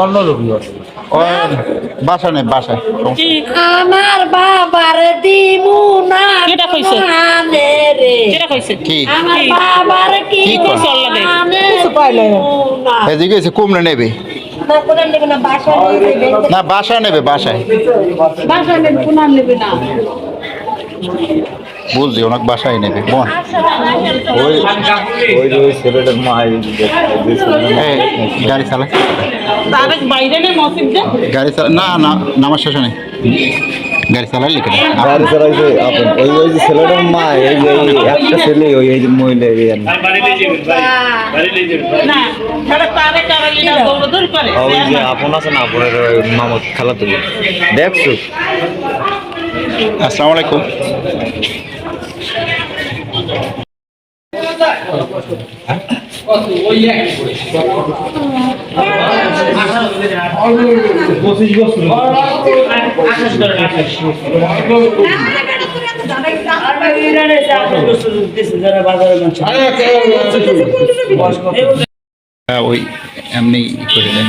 অন্য রবি বাসা নেই বাসায় কি? আমার বাবার দিমু না কেটা কইছে? মানে কেটা কইছে? আমার বাবার কি। মানে এদিকে এসে কুমড়ে নেবে। না বাসা নেবে। বাসায়। বাসা নেবে কোনা নেবে না। বুঝছি অনেক বাসায় নেবে। বোন ওই ওই যে ওই ছেলেটার মা যে- যে গাড়ি চালা তারেক বাইরে নে মসজিদ দে গাড়ি চালা না না নামার শেষে নেই। গাড়ি চালাই লিখে। গাড়ি চালাইছে আপন ওই ওই যে ছেলেটার মা এই যে একটা ছেলে ওই এই যে মহিলা এই আর করে ওই যে আপন আছে না আপনের ওই মামা খেলা তুলি দেখছ? আসসালামু আলাইকুম। হ্যাঁ ওই এমনি করে দেন।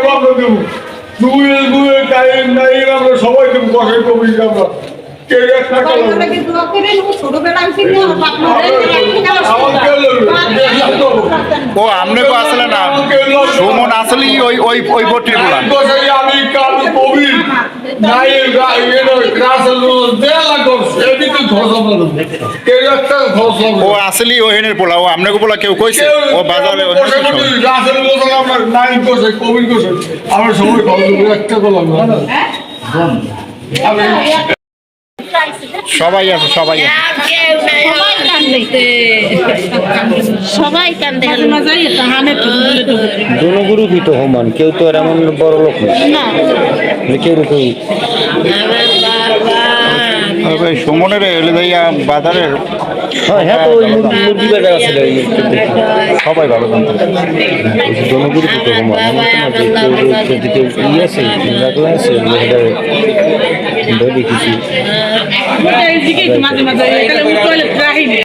আমরা দেবো দুয়ে দুয়ে টাইম নাই আমরা সবাই দেবো বসে কবি আমরা। ও আমনে কো আসলে না। সুমন আসলে ওই ওই ওই ভর্তিরগুলা আমি কাল কবি নাই এর তো কে একটা ও আসলে ও হেনের পোলা। ও আমনে কো পোলা কেউ কইছে? ও বাজারে ও রাসেল আমরা নাই বসে কবি বসে আমরা সবাই ভালো একটা আমি সবাই আছে সবাই আছে সবাই কান্দে সবাই কান্দে যাই তাহানে তো সমান কেউ তো আর এমন বড় লোক না যে কেউ ভাই সুমনের এলে যাইয়া বাজারের হ্যাঁ হ্যাঁ তো ওই মুরগি মুরগি বাজার আছে সবাই ভালো জানতো যে কেউ আছে রাখলা আছে কিছু এইদিকে মাঝে মাঝে